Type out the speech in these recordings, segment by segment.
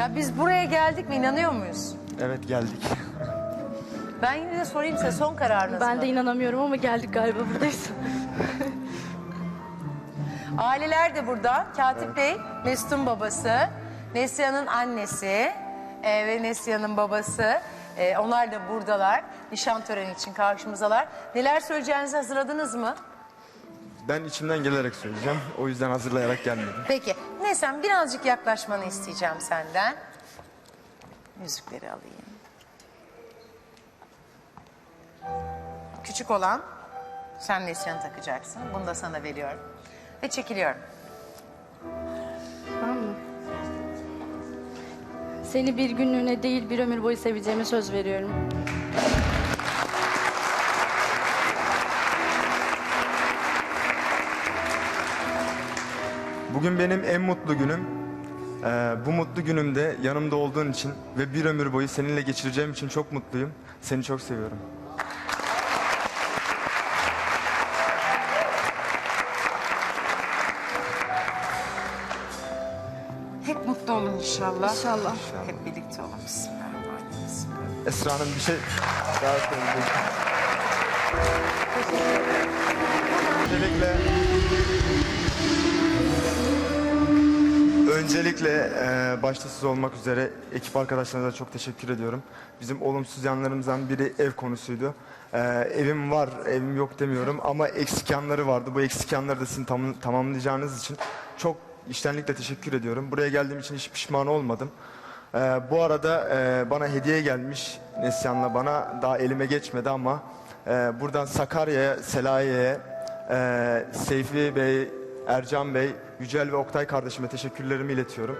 Ya biz buraya geldik mi inanıyor muyuz? Evet geldik. Ben yine de sorayım size son kararınız Ben de inanamıyorum ama geldik galiba buradayız. Aileler de burada. Katip Bey, Mesut'un babası, Neslihan'ın annesi e, ve Neslihan'ın babası. E, onlar da buradalar. Nişan töreni için karşımızalar. Neler söyleyeceğinizi hazırladınız mı? Ben içimden gelerek söyleyeceğim. O yüzden hazırlayarak gelmedim. Peki. Neslihan birazcık yaklaşmanı isteyeceğim senden. Yüzükleri alayım. Küçük olan sen Neslihan'ı takacaksın. Bunu da sana veriyorum. Ve çekiliyorum. tamam mı? Seni bir günlüğüne değil bir ömür boyu seveceğime söz veriyorum. Bugün benim en mutlu günüm. Ee, bu mutlu günümde yanımda olduğun için ve bir ömür boyu seninle geçireceğim için çok mutluyum. Seni çok seviyorum. Hep mutlu olun inşallah. İnşallah. Hep birlikte olun. Bismillahirrahmanirrahim. Esra Hanım bir şey daha söyleyecek. Öncelikle Öncelikle e, başta siz olmak üzere ekip arkadaşlarınıza çok teşekkür ediyorum. Bizim olumsuz yanlarımızdan biri ev konusuydu. E, evim var, evim yok demiyorum ama eksik yanları vardı. Bu eksik yanları da sizin tam- tamamlayacağınız için çok içtenlikle teşekkür ediyorum. Buraya geldiğim için hiç pişman olmadım. E, bu arada e, bana hediye gelmiş Neslihan'la bana daha elime geçmedi ama e, buradan Sakarya'ya, Selahiye'ye, e, Seyfi Bey, Ercan Bey, Yücel ve Oktay kardeşime teşekkürlerimi iletiyorum.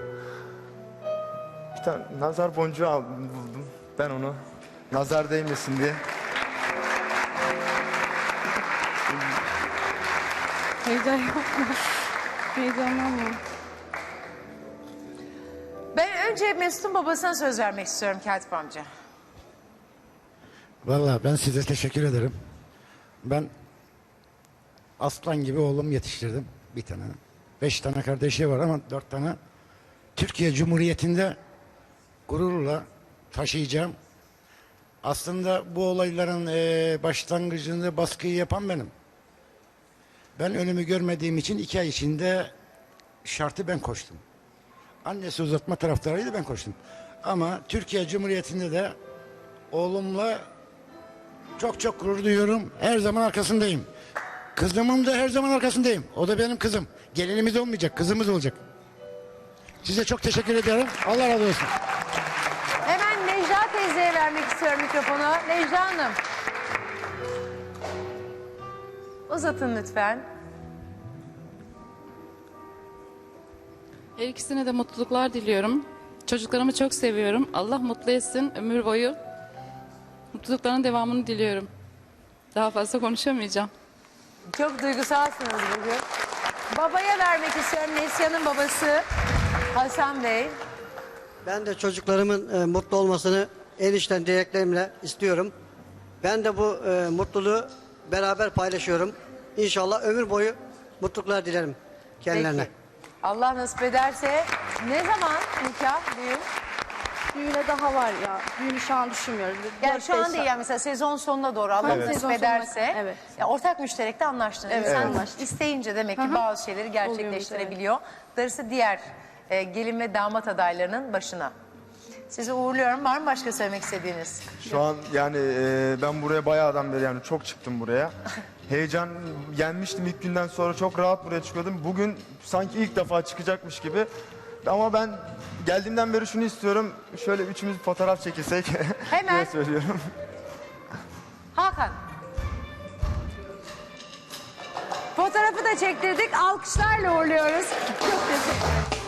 Bir tane nazar boncuğu aldım, buldum. Ben onu nazar değmesin diye. Heyecan yapma. Heyecanlanma. Ben önce Mesut'un babasına söz vermek istiyorum Katip amca. Vallahi ben size teşekkür ederim. Ben aslan gibi oğlum yetiştirdim bir tane. Beş tane kardeşi var ama dört tane. Türkiye Cumhuriyeti'nde gururla taşıyacağım. Aslında bu olayların eee başlangıcında baskıyı yapan benim. Ben önümü görmediğim için iki ay içinde şartı ben koştum. Annesi uzatma taraftarıydı ben koştum. Ama Türkiye Cumhuriyeti'nde de oğlumla çok çok gurur duyuyorum. Her zaman arkasındayım. Kızımın da her zaman arkasındayım. O da benim kızım. Gelinimiz olmayacak, kızımız olacak. Size çok teşekkür ederim. Allah razı olsun. Hemen Necla teyzeye vermek istiyorum mikrofonu. Necla Hanım. Uzatın lütfen. Her ikisine de mutluluklar diliyorum. Çocuklarımı çok seviyorum. Allah mutlu etsin ömür boyu. Mutlulukların devamını diliyorum. Daha fazla konuşamayacağım. Çok duygusalsınız bugün. Babaya vermek istiyorum Neslihan'ın babası Hasan Bey. Ben de çocuklarımın e, mutlu olmasını en içten dileklerimle istiyorum. Ben de bu e, mutluluğu beraber paylaşıyorum. İnşallah ömür boyu mutluluklar dilerim kendilerine. Peki. Allah nasip ederse ne zaman nikah, düğün? Düğüne daha var ya. Düğünü şu an düşünmüyoruz. Yani Dört, şu beş an değil yani mesela sezon sonuna doğru Allah Tam nasip sezon sonuna- ederse evet. ya ortak müşterekte anlaştınız. Evet, İnsan anlaştık. isteyince demek ki Hı hı. bazı şeyleri gerçekleştirebiliyor. Darısı diğer e, gelin ve damat adaylarının başına. Sizi uğurluyorum. Var mı başka söylemek istediğiniz? Şu an yani e, ben buraya bayağıdan beri yani çok çıktım buraya. Heyecan yenmiştim ilk günden sonra çok rahat buraya çıkıyordum. Bugün sanki ilk defa çıkacakmış gibi. Ama ben geldiğimden beri şunu istiyorum. Şöyle üçümüz fotoğraf çekilsek. Hemen. diye söylüyorum. Hakan. Fotoğrafı da çektirdik. Alkışlarla uğurluyoruz. Çok teşekkür ederim.